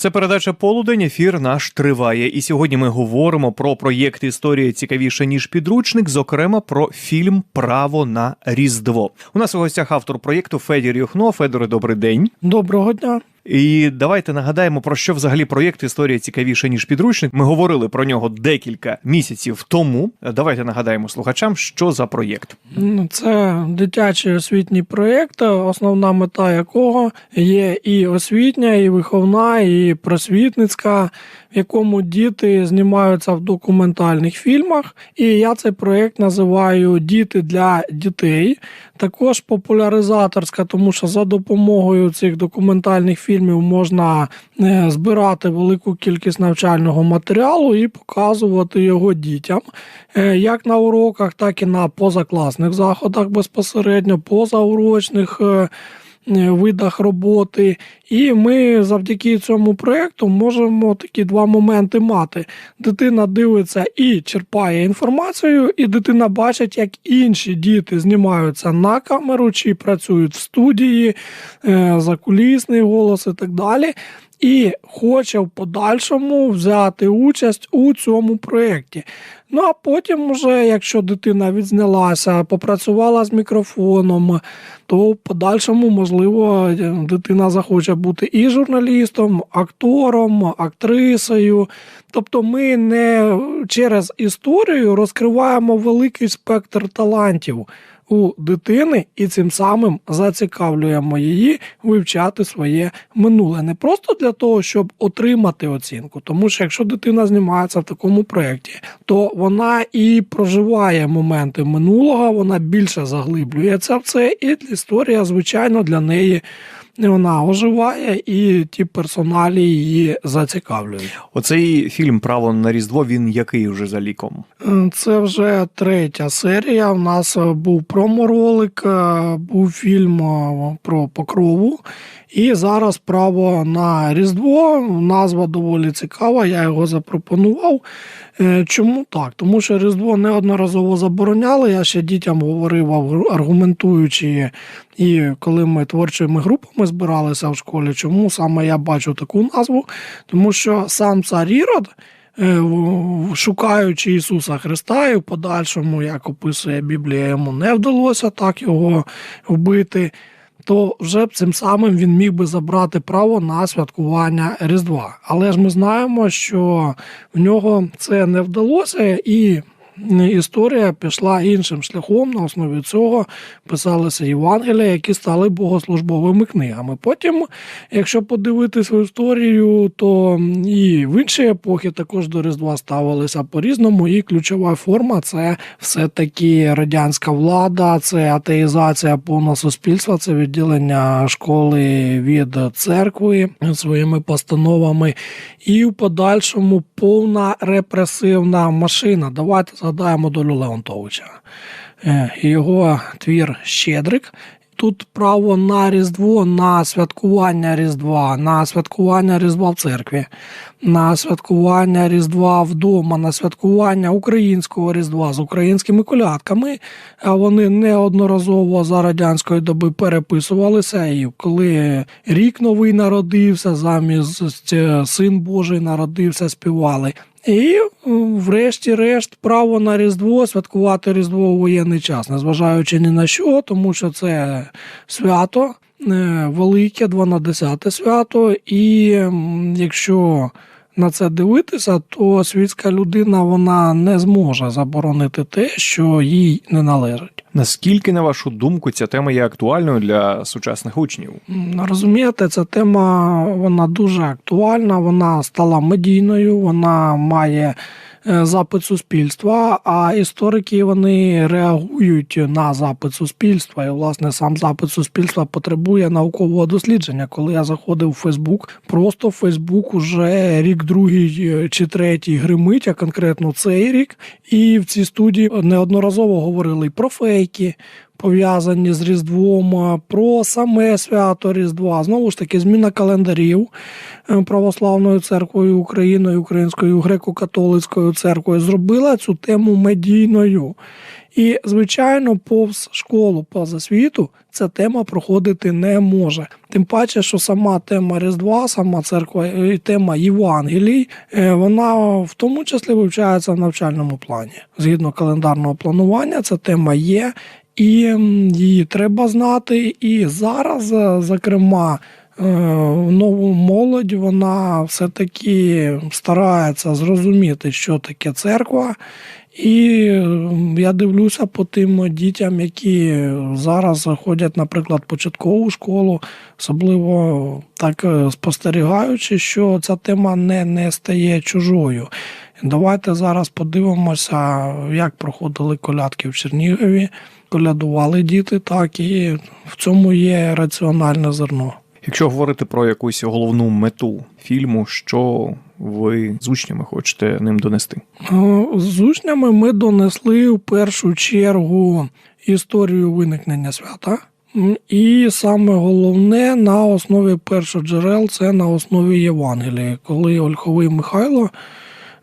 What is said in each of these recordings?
Це передача Полудень. Ефір наш триває. І сьогодні ми говоримо про проєкт Історія цікавіше ніж підручник, зокрема про фільм Право на Різдво. У нас у гостях автор проєкту Федір Юхно. Федоре, добрий день. Доброго дня. І давайте нагадаємо про що взагалі проєкт Історія цікавіша ніж підручник. Ми говорили про нього декілька місяців тому. Давайте нагадаємо слухачам, що за проєкт. Ну, Це дитячий освітній проєкт, основна мета якого є і освітня, і виховна, і просвітницька, в якому діти знімаються в документальних фільмах. І я цей проєкт називаю Діти для дітей. Також популяризаторська, тому що за допомогою цих документальних фільмів можна е, збирати велику кількість навчального матеріалу і показувати його дітям, е, як на уроках, так і на позакласних заходах безпосередньо, позаурочних. е, Видах роботи, і ми завдяки цьому проєкту можемо такі два моменти мати. Дитина дивиться і черпає інформацію, і дитина бачить, як інші діти знімаються на камеру чи працюють в студії, е, закулісний голос і так далі. І хоче в подальшому взяти участь у цьому проєкті. Ну а потім, вже, якщо дитина відзнялася, попрацювала з мікрофоном, то в подальшому, можливо, дитина захоче бути і журналістом, актором, актрисою. Тобто ми не через історію розкриваємо великий спектр талантів у дитини і цим самим зацікавлюємо її вивчати своє минуле. Не просто для того, щоб отримати оцінку, тому що якщо дитина знімається в такому проєкті, то вона і проживає моменти минулого, вона більше заглиблюється в це, і історія, звичайно, для неї. Вона оживає, і ті персоналі її зацікавлюють. Оцей фільм Право на Різдво він який вже за ліком? Це вже третя серія. У нас був проморолик, був фільм про покрову. І зараз право на Різдво. Назва доволі цікава, я його запропонував. Е, чому так? Тому що Різдво неодноразово забороняли. Я ще дітям говорив, аргументуючи, і коли ми творчими групами збиралися в школі, чому саме я бачу таку назву? Тому що сам цар Ірод, е, шукаючи Ісуса Христа, і в подальшому, як описує Біблія, йому не вдалося так його вбити то вже цим самим він міг би забрати право на святкування Різдва. Але ж ми знаємо, що в нього це не вдалося і історія пішла іншим шляхом. На основі цього писалися Євангелія, які стали богослужбовими книгами. Потім, якщо подивитися історію, то і в інші епохи також до Різдва ставилися по-різному. І ключова форма це все-таки радянська влада, це атеїзація повного суспільства, це відділення школи від церкви своїми постановами, і в подальшому повна репресивна машина. Давайте згадаємо долю Леонтовича. Е, його твір Щедрик. Тут право на Різдво, на святкування Різдва, на святкування Різдва в церкві, на святкування Різдва вдома, на святкування українського Різдва з українськими колядками. Вони неодноразово за радянської доби переписувалися. І коли рік новий народився, замість син Божий народився, співали. І, врешті-решт, право на Різдво святкувати Різдво у воєнний час, незважаючи ні на що, тому що це свято е, велике, 12 свято. І якщо на це дивитися, то світська людина вона не зможе заборонити те, що їй не належить. Наскільки, на вашу думку, ця тема є актуальною для сучасних учнів? Розумієте, ця тема вона дуже актуальна, вона стала медійною, вона має запит суспільства, а історики вони реагують на запит суспільства. І, власне, сам запит суспільства потребує наукового дослідження. Коли я заходив у Фейсбук, просто Фейсбук уже рік, другий е, чи третій гримить, а конкретно цей рік. І в цій студії неодноразово говорили про фейки пов'язані з Різдвом, про саме свято Різдва. Знову ж таки, зміна календарів е, православною церквою Україною, Українською греко-католицькою церквою зробила цю тему медійною. І, звичайно, повз школу, поза світу ця тема проходити не може. Тим паче, що сама тема Різдва, сама церква і тема Євангелій, е, вона в тому числі вивчається в навчальному плані. Згідно календарного планування, ця тема є, і її треба знати. І зараз, е, зокрема, е, нову молодь вона все-таки старається зрозуміти, що таке церква. І я дивлюся по тим дітям, які зараз ходять, наприклад, початкову школу, особливо так е, спостерігаючи, що ця тема не, не стає чужою. Давайте зараз подивимося, як проходили колядки в Чернігові. Колядували діти, так і в цьому є раціональне зерно. Якщо говорити про якусь головну мету фільму, що ви з учнями хочете ним донести? Е, З учнями ми донесли в першу чергу історію виникнення свята. І саме головне на основі першоджерел це на основі Євангелія, коли Ольховий Михайло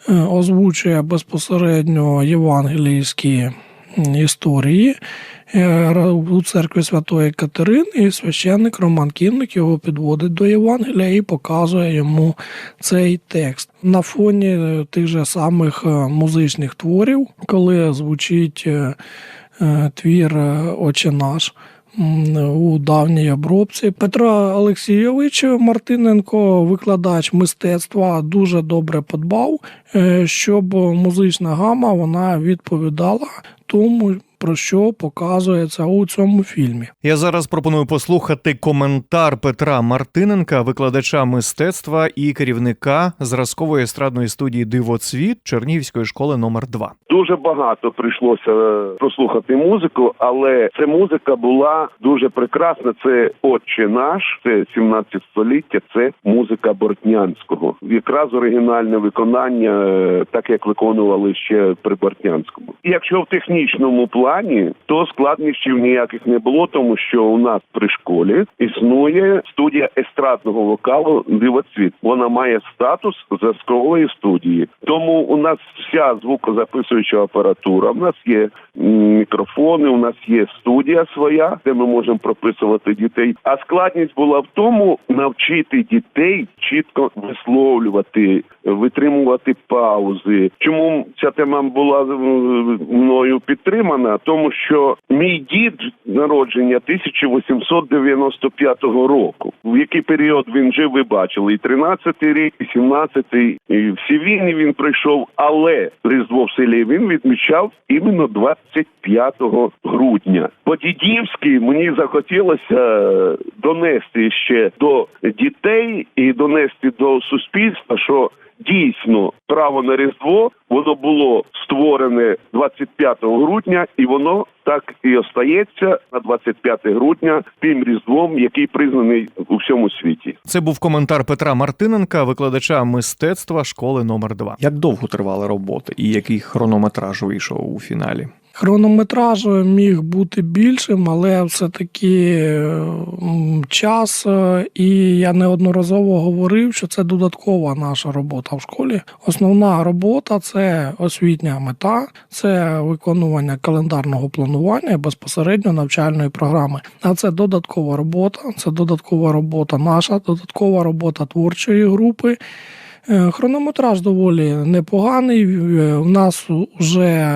озвучує безпосередньо євангелійські історії е, у церкві Святої Катерини, і священник Роман Кінник його підводить до Євангелія і показує йому цей текст. На фоні е, тих же самих е, музичних творів, коли звучить е, е, твір е, Отче наш. У давній обробці. Петро Олексійович Мартиненко, викладач мистецтва, дуже добре подбав, е, щоб музична гама вона відповідала тому, про що показується у цьому фільмі. Я зараз пропоную послухати коментар Петра Мартиненка, викладача мистецтва і керівника зразкової естрадної студії Дивоцвіт Чернігівської школи номер 2 Дуже багато прийшлося е, прослухати музику, але ця музика була дуже прекрасна. Це Отче наш, це 17 століття, це музика Бортнянського. Якраз оригінальне виконання, е, так як виконували ще при Бортнянському. І якщо в технічному плані, то складнощів ніяких не було, тому що у нас при школі існує студія естрадного вокалу Дивоцвіт. Вона має статус зразкової студії. Тому у нас вся звукозаписуюча апаратура. У нас є мікрофони, у нас є студія своя, де ми можемо прописувати дітей. А складність була в тому навчити дітей чітко висловлювати, витримувати паузи. Чому ця тема була е, мною підтримана? Тому що мій дід народження 1895 року. В який період він жив, ви бачили, і 13-й рік, і 17-й, і всі війни він пройшов, але Різдво в селі він відмічав іменно 25 грудня. По-дідівськи мені захотілося донести ще до дітей і донести до суспільства, що дійсно право на Різдво воно було створене 25 грудня, і воно так і остається на 25 грудня тим різдвом, який признаний у всьому світі. Це був коментар Петра Мартиненка, викладача мистецтва школи номер 2 Як довго тривали роботи, і який хронометраж вийшов у фіналі? Хронометраж міг бути більшим, але все-таки час, е, і я неодноразово говорив, що це додаткова наша робота в школі. Основна робота це освітня мета, це виконування календарного планування безпосередньо навчальної програми. А це додаткова робота, це додаткова робота наша, додаткова робота творчої групи. Е, Хронометраж доволі непоганий. Е, У нас вже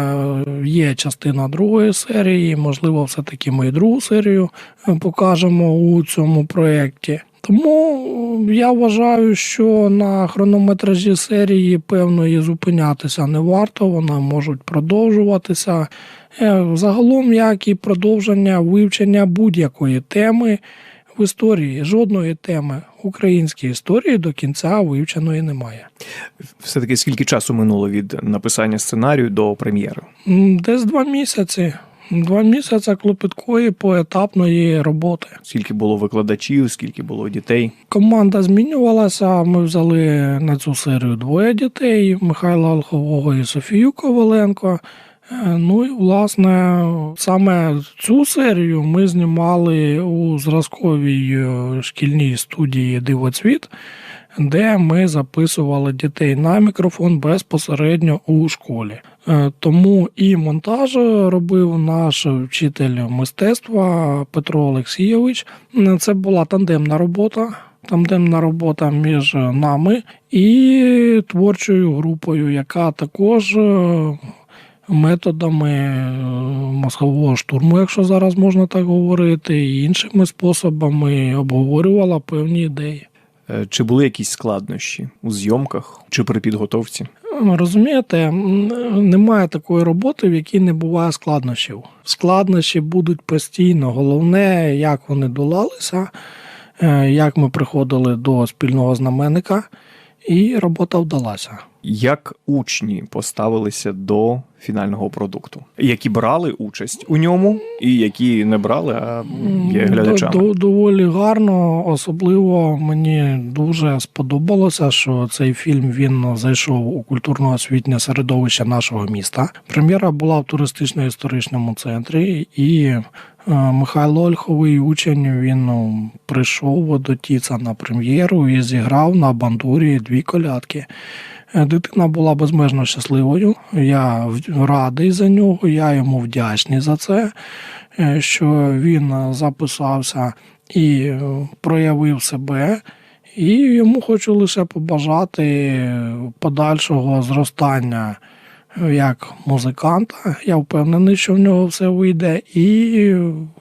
є частина другої серії. Можливо, все-таки ми і другу серію е, покажемо у цьому проєкті. Тому я вважаю, що на хронометражі серії певної зупинятися не варто, вона можуть продовжуватися. Загалом, як і продовження вивчення будь-якої теми в історії, жодної теми української історії до кінця вивченої немає. Все таки скільки часу минуло від написання сценарію до прем'єри? Десь два місяці. Два місяці клопіткої поетапної роботи. Скільки було викладачів, скільки було дітей? Команда змінювалася. Ми взяли на цю серію двоє дітей: Михайла Ольхового і Софію Коваленко. Ну і власне саме цю серію ми знімали у зразковій е, шкільній студії Дивоцвіт. де ми записували дітей на мікрофон безпосередньо у школі. Е, Тому і монтаж робив наш вчитель мистецтва Петро Олексійович. Це була тандемна робота. Тандемна робота між нами і творчою групою, яка також е, методами е, мозгового штурму, якщо зараз можна так говорити, і іншими способами обговорювала певні ідеї. Е, Чи були якісь складнощі у зйомках чи при підготовці? Розумієте, немає такої роботи, в якій не буває складнощів. Складнощі будуть постійно. Головне, як вони долалися, е, як ми приходили до спільного знаменника, і робота вдалася. Як учні поставилися до фінального продукту? Які брали участь у ньому, і які не брали, а є глядачами? до- Доволі гарно. Особливо мені дуже сподобалося, що цей фільм він зайшов у культурно-освітнє середовище нашого міста. Прем'єра була в туристично-історичному центрі, і Михайло Ольховий учень він ну, прийшов до Тіца на прем'єру і зіграв на бандурі дві колядки. Е, Дитина була безмежно щасливою. Я радий за нього, я йому вдячний за це, е, що він е, записався і е, проявив себе. І йому хочу лише побажати подальшого зростання е, як музиканта. Я впевнений, що в нього все вийде. І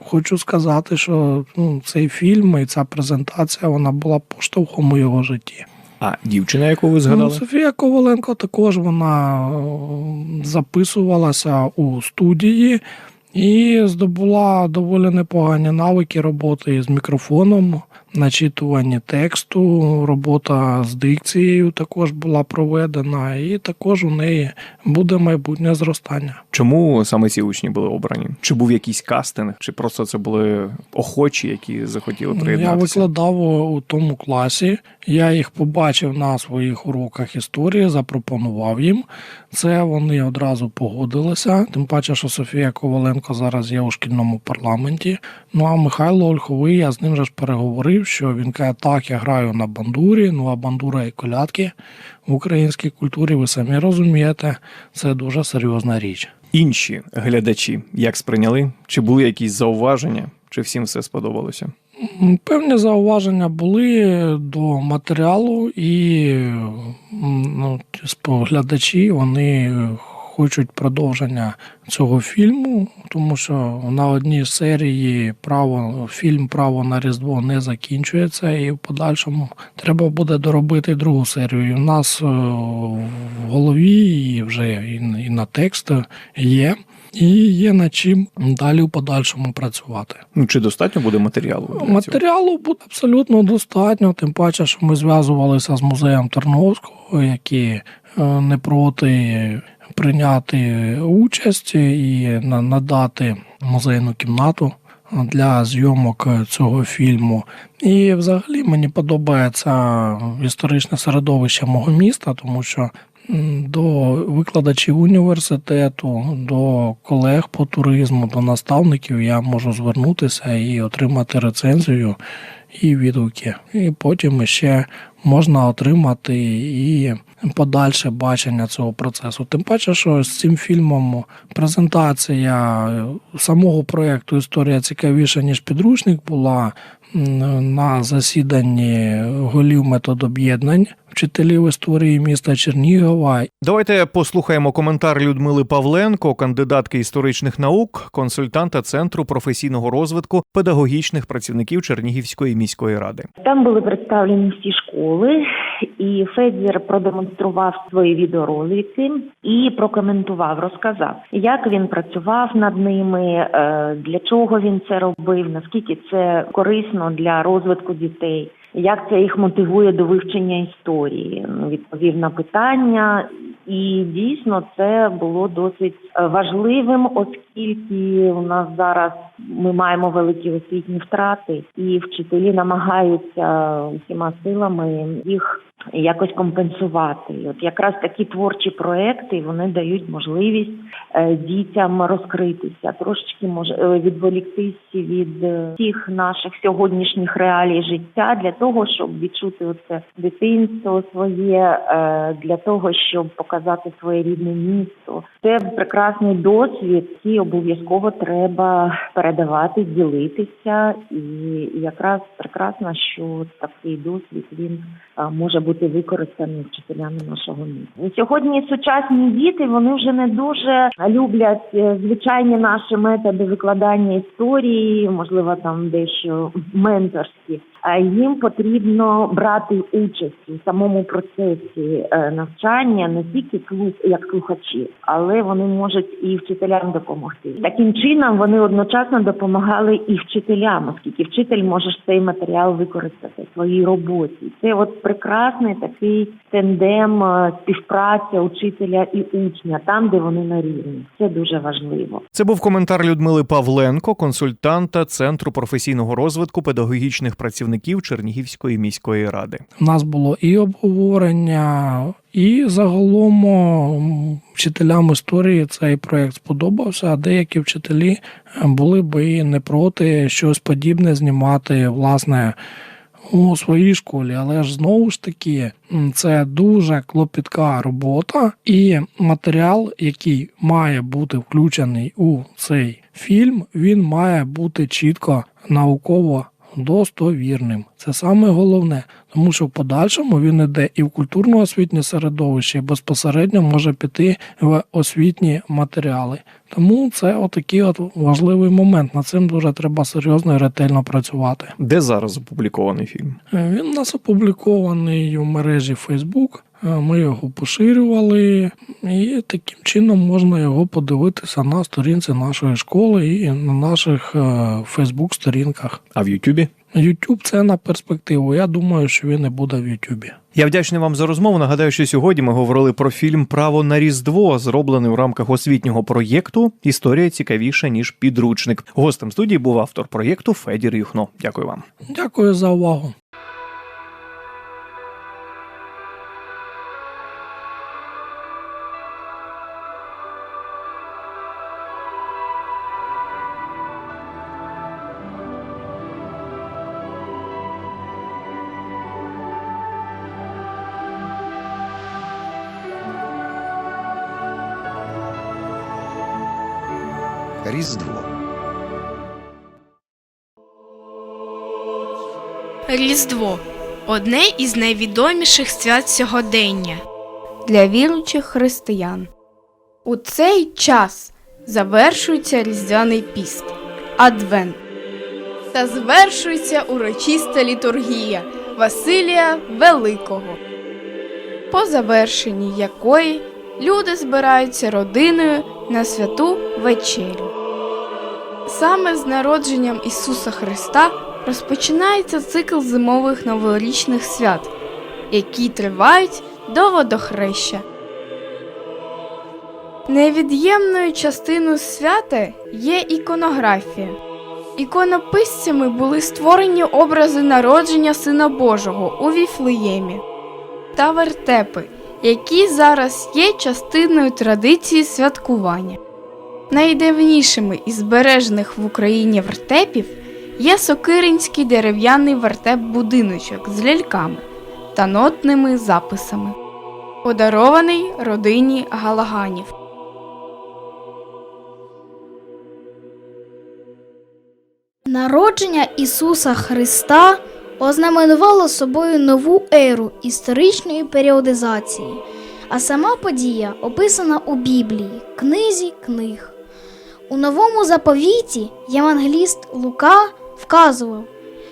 хочу сказати, що ну, цей фільм і ця презентація вона була поштовхом у його житті. А дівчина, яку ви згадали? Ну, Софія Коваленко також вона записувалася у студії і здобула доволі непогані навики роботи з мікрофоном, начитування тексту, робота з дикцією також була проведена, і також у неї буде майбутнє зростання. Чому саме ці учні були обрані? Чи був якийсь кастинг, чи просто це були охочі, які захотіли Я викладав у тому класі. Я їх побачив на своїх уроках історії, запропонував їм. Це вони одразу погодилися. Тим паче, що Софія Коваленко зараз є у шкільному парламенті. Ну а Михайло Ольховий, я з ним же ж переговорив, що він каже, так, я граю на бандурі, ну а бандура і колядки в українській культурі, ви самі розумієте, це дуже серйозна річ. Інші глядачі як сприйняли? Чи були якісь зауваження? Чи всім все сподобалося? Певні зауваження були до матеріалу, і ну, споглядачі вони хочуть продовження цього фільму, тому що на одній серії право фільм Право на Різдво не закінчується, і в подальшому треба буде доробити другу серію. І в нас е, в голові і вже і на- текст є. І є над чим далі в подальшому працювати. Ну чи достатньо буде матеріалу? для цього? Матеріалу буде абсолютно достатньо, тим паче, що ми зв'язувалися з музеєм Терновського, які е, не проти прийняти участь і надати музейну кімнату для зйомок цього фільму. І взагалі мені подобається історичне середовище мого міста, тому що до викладачів університету, до колег по туризму, до наставників я можу звернутися і отримати рецензію і відгуки. І потім ще можна отримати і подальше бачення цього процесу. Тим паче, що з цим фільмом презентація самого проєкту Історія цікавіша, ніж підручник була на засіданні голів методоб'єднань вчителів історії міста Чернігова Давайте послухаємо коментар Людмили Павленко, кандидатки історичних наук, консультанта Центру професійного розвитку педагогічних працівників Чернігівської міської ради. Там були представлені всі школи, і Федір продемонстрував свої відеоролики і прокоментував, розказав, як він працював над ними, е, для чого він це робив, наскільки це корисно для розвитку дітей, як це їх мотивує до вивчення історії. Ну, Відповів на питання, і дійсно це було досить е, важливим, оскільки у нас зараз ми маємо великі освітні втрати, і вчителі намагаються всіма силами їх якось компенсувати. І от якраз такі творчі проекти вони дають можливість е, дітям розкритися, трошечки може відволіктися від е, всіх наших сьогоднішніх реалій життя для того, щоб відчути оце дитинство своє, е, для того, щоб показати своє рідне місто. Це прекрасний досвід, який обов'язково треба передавати, ділитися, і якраз прекрасно, що такий досвід він може бути використаний вчителями нашого міста. Сьогодні сучасні діти вони вже не дуже люблять е, звичайні наші методи викладання історії, можливо, там дещо менторські. Їм потрібно брати участь у самому процесі е, навчання не тільки як слухачі, але вони можуть і вчителям допомогти. Таким чином вони одночасно допомагали і вчителям, оскільки вчитель може цей матеріал використати в своїй роботі. Це от прекрасний такий тендем е, співпраця учителя і учня, там де вони на рівні. Це дуже важливо. Це був коментар Людмили Павленко, консультанта Центру професійного розвитку педагогічних працівників Чернігівської міської ради. У нас було і обговорення, і загалом вчителям історії цей проєкт сподобався, а деякі вчителі е, були би і не проти щось подібне знімати, власне. У своїй школі, але ж знову ж таки це дуже клопітка робота, і матеріал, який має бути включений у цей фільм, він має бути чітко науково достовірним. Це саме головне, тому що в подальшому він іде і в культурно-освітнє середовище, і безпосередньо може піти в освітні матеріали. Тому це отакий от важливий момент. Над цим дуже треба серйозно і ретельно працювати. Де зараз опублікований фільм? Е, Він у нас опублікований в мережі Facebook. Е, Ми його поширювали, і таким чином можна його подивитися на сторінці нашої школи і на наших Фейсбук сторінках. А в Ютубі? YouTube це на перспективу. Я думаю, що він і буде в Ютубі. Я вдячний вам за розмову. Нагадаю, що сьогодні ми говорили про фільм Право на Різдво, зроблений у рамках освітнього проєкту. Історія цікавіша ніж підручник. Гостем студії був автор проєкту Федір Юхно. Дякую вам. Дякую за увагу. Різдво одне із найвідоміших свят сьогодення. для віруючих християн. У цей час завершується Різдвяний піст, Адвент. Та звершується урочиста літургія Василія Великого, по завершенні якої люди збираються родиною на святу вечерю. Саме з народженням Ісуса Христа розпочинається цикл зимових новорічних свят, які тривають до водохреща. Невід'ємною частиною свята є іконографія. Іконописцями були створені образи народження Сина Божого у Віфлеємі та вертепи, які зараз є частиною традиції святкування. Найдавнішими із збережених в Україні вертепів є сокиринський дерев'яний вертеп-будиночок з ляльками та нотними записами, подарований родині Галаганів. Народження Ісуса Христа ознаменувало собою нову еру історичної періодизації, а сама подія описана у Біблії, книзі книг. У новому заповіті євангеліст Лука вказував,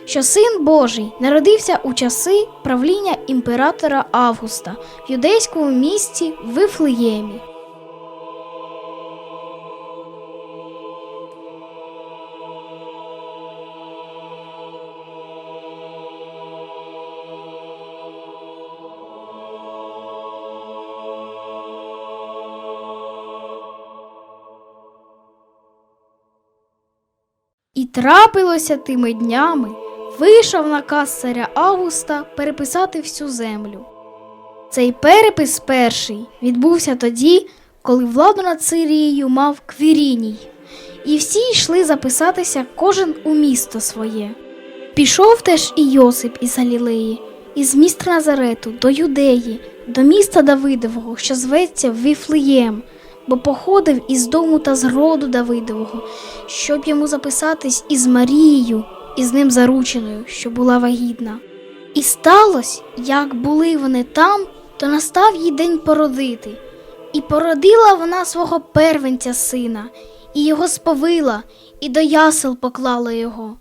що Син Божий народився у часи правління імператора Августа в юдейському місті Вифлеємі. Трапилося тими днями, вийшов наказ царя Августа переписати всю землю. Цей перепис перший відбувся тоді, коли владу над Сирією мав Квіріній, і всі йшли записатися кожен у місто своє. Пішов теж і Йосип із Галілеї, із міста Назарету до Юдеї, до міста Давидового, що зветься Віфлеєм, бо походив із дому та з роду Давидового, щоб йому записатись із Марією, із ним зарученою, що була вагітна. І сталося, як були вони там, то настав їй день породити. І породила вона свого первенця сина, і його сповила, і до ясел поклала його.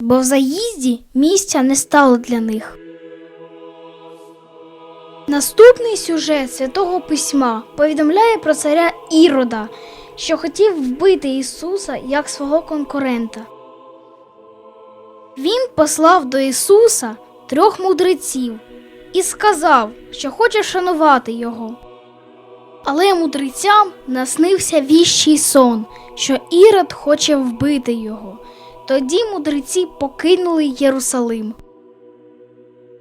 Бо в заїзді місця не стало для них. Наступний сюжет святого письма повідомляє про царя Ірода, що хотів вбити Ісуса як свого конкурента. Він послав до Ісуса трьох мудреців і сказав, що хоче шанувати його. Але мудрецям наснився віщий сон, що Ірод хоче вбити його. Тоді мудреці покинули Єрусалим.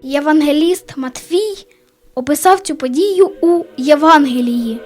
Євангеліст Матфій описав цю подію у Євангелії,